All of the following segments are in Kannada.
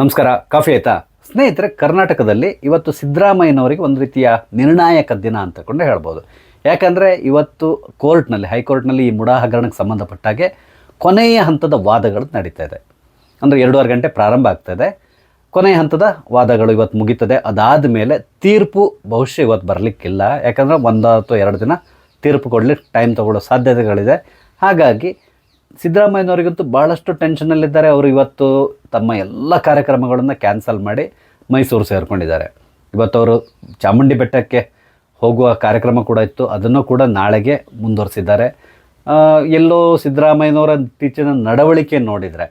ನಮಸ್ಕಾರ, ಕಾಫಿ ಆಯ್ತಾ? ಸ್ನೇಹಿತರೆ, ಕರ್ನಾಟಕದಲ್ಲಿ ಇವತ್ತು ಸಿದ್ದರಾಮಯ್ಯನವರಿಗೆ ಒಂದು ರೀತಿಯ ನಿರ್ಣಾಯಕ ದಿನ ಅಂತ ಕೊಂಡು ಹೇಳ್ಬೋದು. ಯಾಕಂದರೆ ಇವತ್ತು ಕೋರ್ಟ್ನಲ್ಲಿ, ಹೈಕೋರ್ಟ್ನಲ್ಲಿ ಈ ಮುಡಾ ಹಗರಣಕ್ಕೆ ಸಂಬಂಧಪಟ್ಟ ಹಾಗೆ ಕೊನೆಯ ಹಂತದ ವಾದಗಳು ನಡೀತಾ ಇದೆ. ಅಂದರೆ ಎರಡೂವರೆ ಗಂಟೆ ಪ್ರಾರಂಭ ಆಗ್ತದೆ ಕೊನೆಯ ಹಂತದ ವಾದಗಳು ಇವತ್ತು ಮುಗೀತದೆ. ಅದಾದ ಮೇಲೆ ತೀರ್ಪು ಬಹುಶಃ ಇವತ್ತು ಬರಲಿಕ್ಕಿಲ್ಲ. ಯಾಕಂದರೆ ಒಂದು ಅಥವಾ ಎರಡು ದಿನ ತೀರ್ಪು ಕೊಡಲಿಕ್ಕೆ ಟೈಮ್ ತಗೊಳ್ಳೋ ಸಾಧ್ಯತೆಗಳಿದೆ. ಹಾಗಾಗಿ ಸಿದ್ದರಾಮಯ್ಯನವರಿಗಂತೂ ಭಾಳಷ್ಟು ಟೆನ್ಷನ್ನಲ್ಲಿದ್ದಾರೆ ಅವರು ಇವತ್ತು ತಮ್ಮ ಎಲ್ಲ ಕಾರ್ಯಕ್ರಮಗಳನ್ನು ಕ್ಯಾನ್ಸಲ್ ಮಾಡಿ ಮೈಸೂರು ಸೇರಿಕೊಂಡಿದ್ದಾರೆ. ಇವತ್ತು ಅವರು ಚಾಮುಂಡಿ ಬೆಟ್ಟಕ್ಕೆ ಹೋಗುವ ಕಾರ್ಯಕ್ರಮ ಕೂಡ ಇತ್ತು. ಅದನ್ನು ಕೂಡ ನಾಳೆಗೆ ಮುಂದುವರಿಸಿದ್ದಾರೆ. ಎಲ್ಲೋ ಸಿದ್ದರಾಮಯ್ಯನವರ ಇತ್ತೀಚಿನ ನಡವಳಿಕೆ ನೋಡಿದರೆ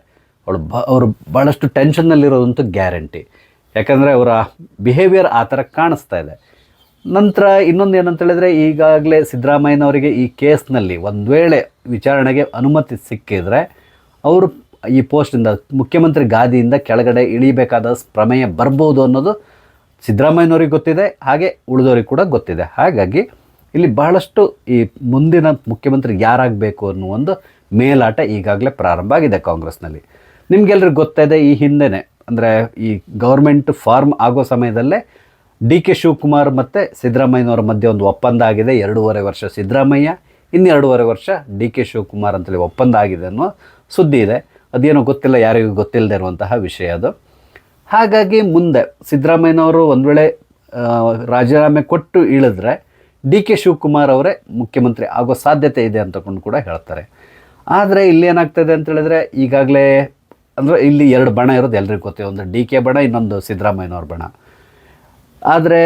ಅವಳು ಬ, ಅವರು ಭಾಳಷ್ಟು ಟೆನ್ಷನ್ನಲ್ಲಿರೋದಂತೂ ಗ್ಯಾರಂಟಿ ಯಾಕಂದರೆ ಅವರ ಬಿಹೇವಿಯರ್ ಆ ಥರ ಕಾಣಿಸ್ತಾ ಇದೆ. ನಂತರ ಇನ್ನೊಂದು ಏನಂತ ಹೇಳಿದ್ರೆ ಈಗಾಗಲೇ ಸಿದ್ದರಾಮಯ್ಯನವರಿಗೆ ಈ ಕೇಸ್ನಲ್ಲಿ ಒಂದು ವೇಳೆ ವಿಚಾರಣೆಗೆ ಅನುಮತಿ ಸಿಕ್ಕಿದ್ರೆ ಅವರು ಈ ಪೋಸ್ಟಿಂದ ಮುಖ್ಯಮಂತ್ರಿ ಗಾದಿಯಿಂದ ಕೆಳಗಡೆ ಇಳಿಬೇಕಾದ ಪ್ರಮೇಯ ಬರ್ಬೋದು ಅನ್ನೋದು ಸಿದ್ದರಾಮಯ್ಯನವ್ರಿಗೆ ಗೊತ್ತಿದೆ, ಹಾಗೆ ಉಳಿದವ್ರಿಗೆ ಕೂಡ ಗೊತ್ತಿದೆ. ಹಾಗಾಗಿ ಇಲ್ಲಿ ಬಹಳಷ್ಟು ಈ ಮುಂದಿನ ಮುಖ್ಯಮಂತ್ರಿ ಯಾರಾಗಬೇಕು ಅನ್ನೋ ಒಂದು ಮೇಲಾಟ ಈಗಾಗಲೇ ಪ್ರಾರಂಭ ಆಗಿದೆ ಕಾಂಗ್ರೆಸ್ನಲ್ಲಿ. ನಿಮಗೆಲ್ಲರಿಗೂ ಗೊತ್ತಿದೆ, ಈ ಹಿಂದೆನೇ ಅಂದರೆ ಈ ಗೌರ್ಮೆಂಟ್ ಫಾರ್ಮ್ ಆಗೋ ಸಮಯದಲ್ಲೇ ಡಿ ಕೆ ಶಿವಕುಮಾರ್ ಮತ್ತು ಸಿದ್ದರಾಮಯ್ಯನವರ ಮಧ್ಯೆ ಒಂದು ಒಪ್ಪಂದ ಆಗಿದೆ. ಎರಡೂವರೆ ವರ್ಷ ಸಿದ್ದರಾಮಯ್ಯ ಇನ್ನೆರಡೂವರೆ ವರ್ಷ ಡಿ ಕೆ ಶಿವಕುಮಾರ್ ಅಂತೇಳಿ ಒಪ್ಪಂದ ಆಗಿದೆ ಅನ್ನೋ ಸುದ್ದಿ ಇದೆ. ಅದೇನೋ ಗೊತ್ತಿಲ್ಲ, ಯಾರಿಗೂ ಗೊತ್ತಿಲ್ಲದೆ ಇರುವಂತಹ ವಿಷಯ ಅದು. ಹಾಗಾಗಿ ಮುಂದೆ ಸಿದ್ದರಾಮಯ್ಯನವರು ಒಂದು ವೇಳೆ ರಾಜೀನಾಮೆ ಕೊಟ್ಟು ಇಳಿದ್ರೆ ಡಿ ಕೆ ಶಿವಕುಮಾರ್ ಅವರೇ ಮುಖ್ಯಮಂತ್ರಿ ಆಗೋ ಸಾಧ್ಯತೆ ಇದೆ ಅಂತಕೊಂಡು ಕೂಡ ಹೇಳ್ತಾರೆ. ಆದರೆ ಇಲ್ಲಿ ಏನಾಗ್ತದೆ ಅಂತ ಹೇಳಿದ್ರೆ, ಈಗಾಗಲೇ ಅಂದರೆ ಇಲ್ಲಿ ಎರಡು ಬಣ ಇರೋದು ಎಲ್ರಿಗೂ ಗೊತ್ತಿದೆ ಒಂದು ಡಿ ಕೆ ಬಣ, ಇನ್ನೊಂದು ಸಿದ್ದರಾಮಯ್ಯನವ್ರ ಬಣ. ಆದರೆ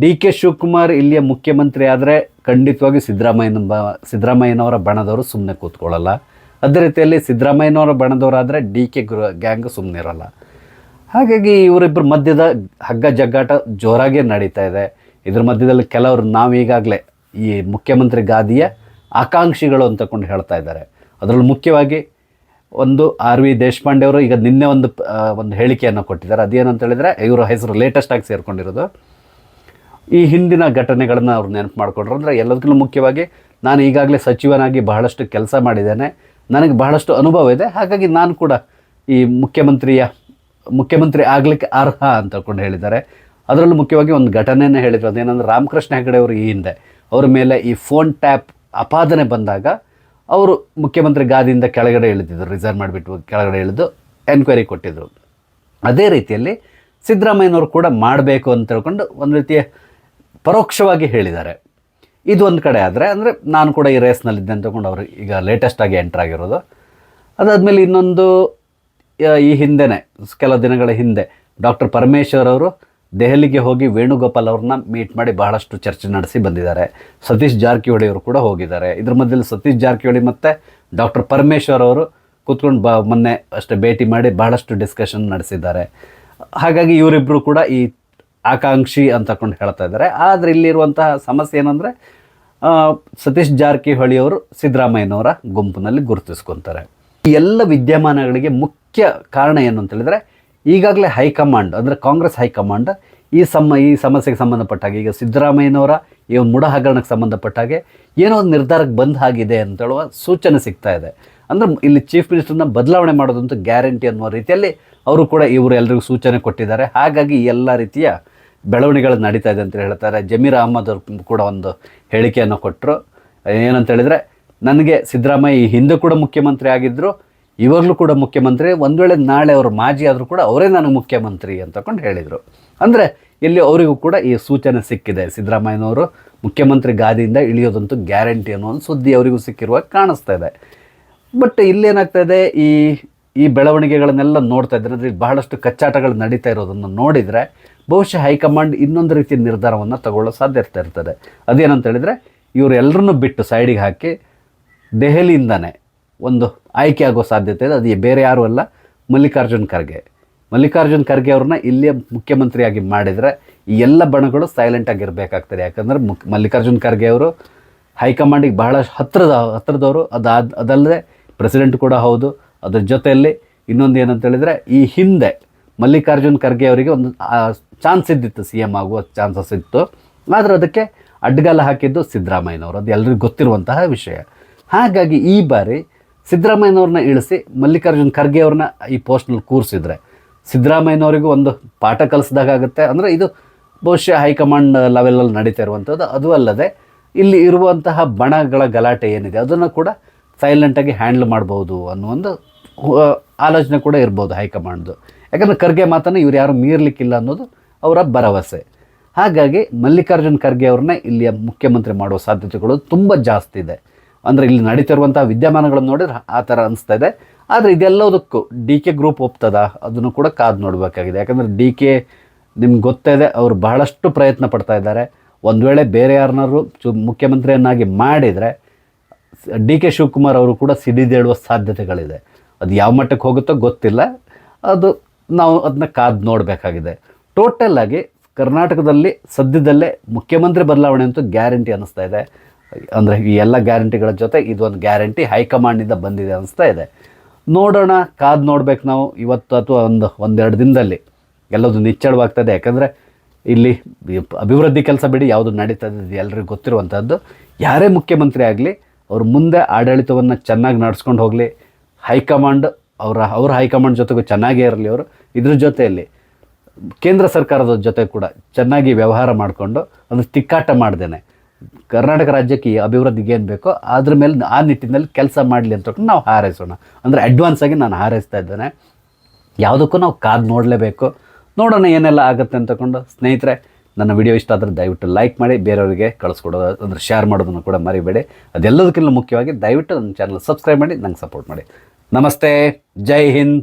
ಡಿ ಕೆ ಶಿವಕುಮಾರ್ ಇಲ್ಲಿಯ ಮುಖ್ಯಮಂತ್ರಿ ಆದರೆ ಖಂಡಿತವಾಗಿ ಸಿದ್ದರಾಮಯ್ಯನ ಬ, ಸಿದ್ದರಾಮಯ್ಯನವರ ಬಣದವರು ಸುಮ್ಮನೆ ಕೂತ್ಕೊಳ್ಳಲ್ಲ. ಅದೇ ರೀತಿಯಲ್ಲಿ ಸಿದ್ದರಾಮಯ್ಯನವರ ಬಣದವರಾದರೆ ಡಿ ಕೆ ಗ್ಯಾಂಗ್ ಸುಮ್ಮನೆ ಇರಲ್ಲ. ಹಾಗಾಗಿ ಇವರಿಬ್ಬರ ಮಧ್ಯದ ಹಗ್ಗ ಜಗ್ಗಾಟ ಜೋರಾಗೇ ನಡೀತಾ ಇದೆ. ಇದ್ರ ಮಧ್ಯದಲ್ಲಿ ಕೆಲವರು ನಾವೀಗಾಗಲೇ ಈ ಮುಖ್ಯಮಂತ್ರಿ ಗಾದಿಯ ಆಕಾಂಕ್ಷಿಗಳು ಅಂತಕೊಂಡು ಹೇಳ್ತಾ ಇದ್ದಾರೆ. ಅದರಲ್ಲಿ ಮುಖ್ಯವಾಗಿ ಒಂದು ಆರ್ ವಿ ದೇಶಪಾಂಡೆ ಅವರು ಈಗ ನಿನ್ನೆ ಒಂದು ಒಂದು ಹೇಳಿಕೆಯನ್ನು ಕೊಟ್ಟಿದ್ದಾರೆ. ಅದೇನಂತ ಹೇಳಿದರೆ ಇವರ ಹೆಸರು ಲೇಟೆಸ್ಟ್ ಆಗಿ ಸೇರಿಕೊಂಡಿರೋದು. ಈ ಹಿಂದಿನ ಘಟನೆಗಳನ್ನು ಅವ್ರು ನೆನಪು ಮಾಡಿಕೊಂಡ್ರು. ಅಂದರೆ ಎಲ್ಲದಕ್ಕೂ ಮುಖ್ಯವಾಗಿ ನಾನು ಈಗಾಗಲೇ ಸಚಿವನಾಗಿ ಬಹಳಷ್ಟು ಕೆಲಸ ಮಾಡಿದ್ದೇನೆ. ನನಗೆ ಬಹಳಷ್ಟು ಅನುಭವ ಇದೆ. ಹಾಗಾಗಿ ನಾನು ಕೂಡ ಈ ಮುಖ್ಯಮಂತ್ರಿಯ, ಮುಖ್ಯಮಂತ್ರಿ ಆಗಲಿಕ್ಕೆ ಅರ್ಹ ಅಂತ ಹೇಳಿದ್ದಾರೆ. ಅದರಲ್ಲೂ ಮುಖ್ಯವಾಗಿ ಒಂದು ಘಟನೆಯನ್ನು ಹೇಳಿದ್ರು. ಅದೇನಂದ್ರೆ ರಾಮಕೃಷ್ಣ ಹೆಗಡೆ ಅವರು ಈ ಹಿಂದೆ ಅವರ ಮೇಲೆ ಈ ಫೋನ್ ಟ್ಯಾಪ್ ಅಪಾದನೆ ಬಂದಾಗ ಅವರು ಮುಖ್ಯಮಂತ್ರಿ ಗಾದಿಯಿಂದ ಕೆಳಗಡೆ ಇಳಿದಿದ್ದರು ರಿಸೈನ್ ಮಾಡಿಬಿಟ್ಟು ಕೆಳಗಡೆ ಇಳಿದು ಎನ್ಕ್ವೈರಿ ಕೊಟ್ಟಿದ್ದರು ಅದೇ ರೀತಿಯಲ್ಲಿ ಸಿದ್ದರಾಮಯ್ಯನವರು ಕೂಡ ಮಾಡಬೇಕು ಅಂತ ಹೇಳ್ಕೊಂಡು ಒಂದು ರೀತಿಯ ಪರೋಕ್ಷವಾಗಿ ಹೇಳಿದ್ದಾರೆ. ಇದು ಒಂದು ಕಡೆ ಆದರೆ, ಅಂದರೆ ನಾನು ಕೂಡ ಈ ರೇಸ್ನಲ್ಲಿದ್ದೆ ಅಂತ ತಗೊಂಡು ಅವರು ಈಗ ಲೇಟೆಸ್ಟಾಗಿ ಎಂಟ್ರ್ ಆಗಿರೋದು. ಅದಾದಮೇಲೆ ಇನ್ನೊಂದು ಈ ಹಿಂದೆನೇ, ಕೆಲ ದಿನಗಳ ಹಿಂದೆ ಡಾಕ್ಟರ್ ಪರಮೇಶ್ವರ್ ಅವರು ದೆಹಲಿಗೆ ಹೋಗಿ ವೇಣುಗೋಪಾಲ್ ಅವ್ರನ್ನ ಮೀಟ್ ಮಾಡಿ ಬಹಳಷ್ಟು ಚರ್ಚೆ ನಡೆಸಿ ಬಂದಿದ್ದಾರೆ. ಸತೀಶ್ ಜಾರಕಿಹೊಳಿ ಅವರು ಕೂಡ ಹೋಗಿದ್ದಾರೆ. ಇದ್ರ ಮಧ್ಯದಲ್ಲಿ ಸತೀಶ್ ಜಾರಕಿಹೊಳಿ ಮತ್ತು ಡಾಕ್ಟರ್ ಪರಮೇಶ್ವರ್ ಅವರು ಕೂತ್ಕೊಂಡು ಬ, ಮೊನ್ನೆ ಅಷ್ಟೇ ಭೇಟಿ ಮಾಡಿ ಬಹಳಷ್ಟು ಡಿಸ್ಕಷನ್ ನಡೆಸಿದ್ದಾರೆ. ಹಾಗಾಗಿ ಇವರಿಬ್ಬರು ಕೂಡ ಈ ಆಕಾಂಕ್ಷಿ ಅಂತಕೊಂಡು ಹೇಳ್ತಾ ಇದ್ದಾರೆ. ಆದರೆ ಇಲ್ಲಿರುವಂತಹ ಸಮಸ್ಯೆ ಏನಂದರೆ ಸತೀಶ್ ಜಾರಕಿಹೊಳಿ ಅವರು ಸಿದ್ದರಾಮಯ್ಯನವರ ಗುಂಪಿನಲ್ಲಿ ಗುರುತಿಸ್ಕೊತಾರೆ. ಈ ಎಲ್ಲ ವಿದ್ಯಮಾನಗಳಿಗೆ ಮುಖ್ಯ ಕಾರಣ ಏನು ಅಂತ ಹೇಳಿದ್ರೆ ಈಗಾಗಲೇ ಹೈಕಮಾಂಡ್, ಅಂದರೆ ಕಾಂಗ್ರೆಸ್ ಹೈಕಮಾಂಡ್, ಈ ಸಮ ಈ ಸಮಸ್ಯೆಗೆ ಸಂಬಂಧಪಟ್ಟ ಹಾಗೆ ಈಗ ಸಿದ್ದರಾಮಯ್ಯನವರ ಈ ಮುಡ ಹಗರಣಕ್ಕೆ ಸಂಬಂಧಪಟ್ಟ ಹಾಗೆ ಏನೋ ಒಂದು ನಿರ್ಧಾರಕ್ಕೆ ಬಂದ್ ಆಗಿದೆ ಅಂತ ಹೇಳುವ ಸೂಚನೆ ಸಿಗ್ತಾ ಇದೆ. ಅಂದರೆ ಇಲ್ಲಿ ಚೀಫ್ ಮಿನಿಸ್ಟರ್ನ ಬದಲಾವಣೆ ಮಾಡೋದಂತೂ ಗ್ಯಾರಂಟಿ ಅನ್ನುವ ರೀತಿಯಲ್ಲಿ ಅವರು ಕೂಡ ಇವರು ಎಲ್ಲರಿಗೂ ಸೂಚನೆ ಕೊಟ್ಟಿದ್ದಾರೆ. ಹಾಗಾಗಿ ಎಲ್ಲ ರೀತಿಯ ಬೆಳವಣಿಗೆಗಳು ನಡೀತಾ ಇದೆ ಅಂತ ಹೇಳ್ತಾರೆ. ಜಮೀರ್ ಅಹಮದ್ ಅವರು ಕೂಡ ಒಂದು ಹೇಳಿಕೆಯನ್ನು ಕೊಟ್ಟರು ಏನಂತ ಹೇಳಿದರೆ, ನನಗೆ ಸಿದ್ದರಾಮಯ್ಯ ಈ ಹಿಂದೆ ಕೂಡ ಮುಖ್ಯಮಂತ್ರಿ ಆಗಿದ್ದರು ಇವಾಗಲೂ ಕೂಡ ಮುಖ್ಯಮಂತ್ರಿ, ಒಂದು ವೇಳೆ ನಾಳೆ ಅವರು ಮಾಜಿ ಆದರೂ ಕೂಡ ಅವರೇ ನಾನು ಮುಖ್ಯಮಂತ್ರಿ ಅಂತಕೊಂಡು ಹೇಳಿದರು. ಅಂದರೆ ಇಲ್ಲಿ ಅವರಿಗೂ ಕೂಡ ಈ ಸೂಚನೆ ಸಿಕ್ಕಿದೆ. ಸಿದ್ದರಾಮಯ್ಯನವರು ಮುಖ್ಯಮಂತ್ರಿ ಗಾದಿಯಿಂದ ಇಳಿಯೋದಂತೂ ಗ್ಯಾರಂಟಿ ಅನ್ನೋ ಒಂದು ಸುದ್ದಿ ಅವರಿಗೂ ಸಿಕ್ಕಿರುವ ಕಾಣಿಸ್ತಾ ಇದೆ. ಬಟ್ ಇಲ್ಲೇನಾಗ್ತಾ ಇದೆ, ಈ ಈ ಬೆಳವಣಿಗೆಗಳನ್ನೆಲ್ಲ ನೋಡ್ತಾ ಇದ್ದಾರೆ ಅಂದರೆ ಬಹಳಷ್ಟು ಕಚ್ಚಾಟಗಳು ನಡೀತಾ ಇರೋದನ್ನು ನೋಡಿದರೆ ಬಹುಶಃ ಹೈಕಮಾಂಡ್ ಇನ್ನೊಂದು ರೀತಿಯ ನಿರ್ಧಾರವನ್ನು ತಗೊಳ್ಳೋ ಸಾಧ್ಯತೆ ಇರ್ತದೆ. ಅದೇನಂತ ಹೇಳಿದರೆ ಇವರೆಲ್ಲರನ್ನೂ ಬಿಟ್ಟು ಸೈಡಿಗೆ ಹಾಕಿ ದೆಹಲಿಯಿಂದನೇ ಒಂದು ಆಯ್ಕೆ ಆಗೋ ಸಾಧ್ಯತೆ ಇದೆ. ಅದು ಬೇರೆ ಯಾರೂ ಅಲ್ಲ, ಮಲ್ಲಿಕಾರ್ಜುನ್ ಖರ್ಗೆ. ಮಲ್ಲಿಕಾರ್ಜುನ್ ಖರ್ಗೆ ಅವ್ರನ್ನ ಇಲ್ಲಿಯೇ ಮುಖ್ಯಮಂತ್ರಿಯಾಗಿ ಮಾಡಿದರೆ ಈ ಎಲ್ಲ ಬಣಗಳು ಸೈಲೆಂಟ್ ಆಗಿರಬೇಕಾಗ್ತದೆ ಯಾಕಂದರೆ ಮುಕ್, ಮಲ್ಲಿಕಾರ್ಜುನ್ ಖರ್ಗೆ ಅವರು ಹೈಕಮಾಂಡಿಗೆ ಬಹಳ ಹತ್ತಿರದ ಹತ್ತಿರದವರು ಅದು ಅದಲ್ಲದೆ ಪ್ರೆಸಿಡೆಂಟ್ ಕೂಡ ಹೌದು. ಅದ್ರ ಜೊತೆಯಲ್ಲಿ ಇನ್ನೊಂದು ಏನಂತ ಹೇಳಿದರೆ ಈ ಹಿಂದೆ ಮಲ್ಲಿಕಾರ್ಜುನ್ ಖರ್ಗೆ ಅವರಿಗೆ ಒಂದು ಚಾನ್ಸ್ ಇದ್ದಿತ್ತು. ಸಿ ಎಂ ಆಗುವ ಚಾನ್ಸಸ್ ಇತ್ತು. ಆದರೆ ಅದಕ್ಕೆ ಅಡ್ಡಗಾಲ ಹಾಕಿದ್ದು ಸಿದ್ದರಾಮಯ್ಯನವರು. ಅದು ಎಲ್ರಿಗೂ ಗೊತ್ತಿರುವಂತಹ ವಿಷಯ. ಹಾಗಾಗಿ ಈ ಬಾರಿ ಸಿದ್ದರಾಮಯ್ಯನವ್ರನ್ನ ಇಳಿಸಿ ಮಲ್ಲಿಕಾರ್ಜುನ್ ಖರ್ಗೆ ಅವ್ರನ್ನ ಈ ಪೋಸ್ಟ್ನಲ್ಲಿ ಕೂರಿಸಿದ್ರೆ. ಸಿದ್ದರಾಮಯ್ಯನವರಿಗೂ ಒಂದು ಪಾಠ ಕಲಿಸ್ದಾಗುತ್ತೆ ಅಂದರೆ ಇದು ಬಹುಶಃ ಹೈಕಮಾಂಡ್ ಲೆವೆಲಲ್ಲಿ ನಡೀತಾ ಇರುವಂಥದ್ದು. ಅದು ಅಲ್ಲದೆ ಇಲ್ಲಿ ಇರುವಂತಹ ಬಣಗಳ ಗಲಾಟೆ ಏನಿದೆ, ಅದನ್ನು ಕೂಡ ಸೈಲೆಂಟಾಗಿ ಹ್ಯಾಂಡ್ಲ್ ಮಾಡ್ಬೋದು ಅನ್ನೋ ಒಂದು ಆಲೋಚನೆ ಕೂಡ ಇರ್ಬೋದು ಹೈಕಮಾಂಡ್ದು. ಯಾಕಂದರೆ ಖರ್ಗೆ ಮಾತನ್ನು ಇವ್ರು ಯಾರು ಮೀರ್ಲಿಕ್ಕಿಲ್ಲ ಅನ್ನೋದು ಅವರ ಭರವಸೆ. ಹಾಗಾಗಿ ಮಲ್ಲಿಕಾರ್ಜುನ್ ಖರ್ಗೆ ಅವ್ರನ್ನ ಇಲ್ಲಿಯ ಮುಖ್ಯಮಂತ್ರಿ ಮಾಡುವ ಸಾಧ್ಯತೆಗಳು ತುಂಬ ಜಾಸ್ತಿ ಇದೆ. ಅಂದರೆ ಇಲ್ಲಿ ನಡೀತಿರುವಂಥ ವಿದ್ಯಮಾನಗಳನ್ನು ನೋಡಿದ್ರೆ ಆ ಥರ ಅನಿಸ್ತಾ ಇದೆ. ಆದರೆ ಇದೆಲ್ಲದಕ್ಕೂ ಡಿ ಕೆ ಗ್ರೂಪ್ ಒಪ್ತದ? ಅದನ್ನು ಕೂಡ ಕಾದು ನೋಡಬೇಕಾಗಿದೆ. ಯಾಕಂದರೆ ಡಿ ಕೆ ನಿಮ್ಗೆ ಗೊತ್ತಿದೆ ಅವರು ಬಹಳಷ್ಟು ಪ್ರಯತ್ನ ಪಡ್ತಾ ಇದ್ದಾರೆ. ಒಂದು ವೇಳೆ ಬೇರೆ ಯಾರನ್ನಾರು ಚು ಮುಖ್ಯಮಂತ್ರಿಯನ್ನಾಗಿ ಮಾಡಿದರೆ ಡಿ ಕೆ ಶಿವಕುಮಾರ್ ಅವರು ಕೂಡ ಸಿಡಿದೇಳುವ ಸಾಧ್ಯತೆಗಳಿದೆ. ಅದು ಯಾವ ಮಟ್ಟಕ್ಕೆ ಹೋಗುತ್ತೋ ಗೊತ್ತಿಲ್ಲ. ಅದು ನಾವು ಅದನ್ನ ಕಾದು ನೋಡಬೇಕಾಗಿದೆ. ಟೋಟಲ್ ಆಗಿ ಕರ್ನಾಟಕದಲ್ಲಿ ಸದ್ಯದಲ್ಲೇ ಮುಖ್ಯಮಂತ್ರಿ ಬದಲಾವಣೆ ಅಂತೂ ಗ್ಯಾರಂಟಿ ಅನ್ನಿಸ್ತಾ ಇದೆ. ಅಂದರೆ ಈ ಎಲ್ಲ ಗ್ಯಾರಂಟಿಗಳ ಜೊತೆ ಇದೊಂದು ಗ್ಯಾರಂಟಿ ಹೈಕಮಾಂಡಿಂದ ಬಂದಿದೆ ಅನಿಸ್ತಾ ಇದೆ. ನೋಡೋಣ, ಕಾದು ನೋಡ್ಬೇಕು ನಾವು ಇವತ್ತು ಅಥವಾ ಒಂದು, ಒಂದೆರಡು ದಿನದಲ್ಲಿ. ಎಲ್ಲದು ನಿಚ್ಚಳವಾಗ್ತದೆ. ಯಾಕಂದರೆ ಇಲ್ಲಿ ಅಭಿವೃದ್ಧಿ ಕೆಲಸ ಬಿಡಿ, ಯಾವುದು ನಡೀತದೆ ಎಲ್ಲರಿಗೂ ಗೊತ್ತಿರುವಂಥದ್ದು ಯಾರೇ ಮುಖ್ಯಮಂತ್ರಿ ಆಗಲಿ, ಅವ್ರ ಮುಂದೆ ಆಡಳಿತವನ್ನು ಚೆನ್ನಾಗಿ ನಡೆಸ್ಕೊಂಡು ಹೋಗಲಿ. ಹೈಕಮಾಂಡ್ ಅವರ, ಅವ್ರ ಹೈಕಮಾಂಡ್ ಜೊತೆಗೂ ಚೆನ್ನಾಗೇ ಇರಲಿ ಅವರು. ಇದ್ರ ಜೊತೆಯಲ್ಲಿ ಕೇಂದ್ರ ಸರ್ಕಾರದ ಜೊತೆ ಕೂಡ ಚೆನ್ನಾಗಿ ವ್ಯವಹಾರ ಮಾಡಿಕೊಂಡು ಒಂದು ತಿಕ್ಕಾಟ ಮಾಡ್ದೇನೆ. ಕರ್ನಾಟಕ ರಾಜ್ಯಕ್ಕೆ ಅಭಿವೃದ್ಧಿಗೆ ಏನು ಬೇಕೋ ಅದ್ರ ಮೇಲೆ ಆ ನಿಟ್ಟಿನಲ್ಲಿ ಕೆಲಸ ಮಾಡಲಿ ಅಂತ ನಾವು ಹಾರೈಸೋಣ. ಅಂದರೆ ಅಡ್ವಾನ್ಸ್ ಆಗಿ ನಾನು ಹಾರೈಸ್ತಾ ಇದ್ದೇನೆ. ಯಾವುದಕ್ಕೂ ನಾವು ಕಾದು ನೋಡಲೇಬೇಕು. ನೋಡೋಣ ಏನೆಲ್ಲ ಆಗುತ್ತೆ ಅಂತಕೊಂಡು ಸ್ನೇಹಿತರೆ, ನನ್ನ ವಿಡಿಯೋ ಇಷ್ಟ ಆದರೆ ದಯವಿಟ್ಟು ಲೈಕ್ ಮಾಡಿ, ಬೇರೆಯವರಿಗೆ ಕಳಿಸ್ಕೊಡೋದು ಅಂದರೆ ಶೇರ್ ಮಾಡೋದನ್ನು ಕೂಡ ಮರಿಬೇಡಿ. ಅದೆಲ್ಲದಕ್ಕಿಂತ ಮುಖ್ಯವಾಗಿ ದಯವಿಟ್ಟು ನನ್ನ ಚಾನಲ್ ಸಬ್ಸ್ಕ್ರೈಬ್ ಮಾಡಿ, ನಂಗೆ ಸಪೋರ್ಟ್ ಮಾಡಿ. ನಮಸ್ತೆ, ಜೈ ಹಿಂದ್.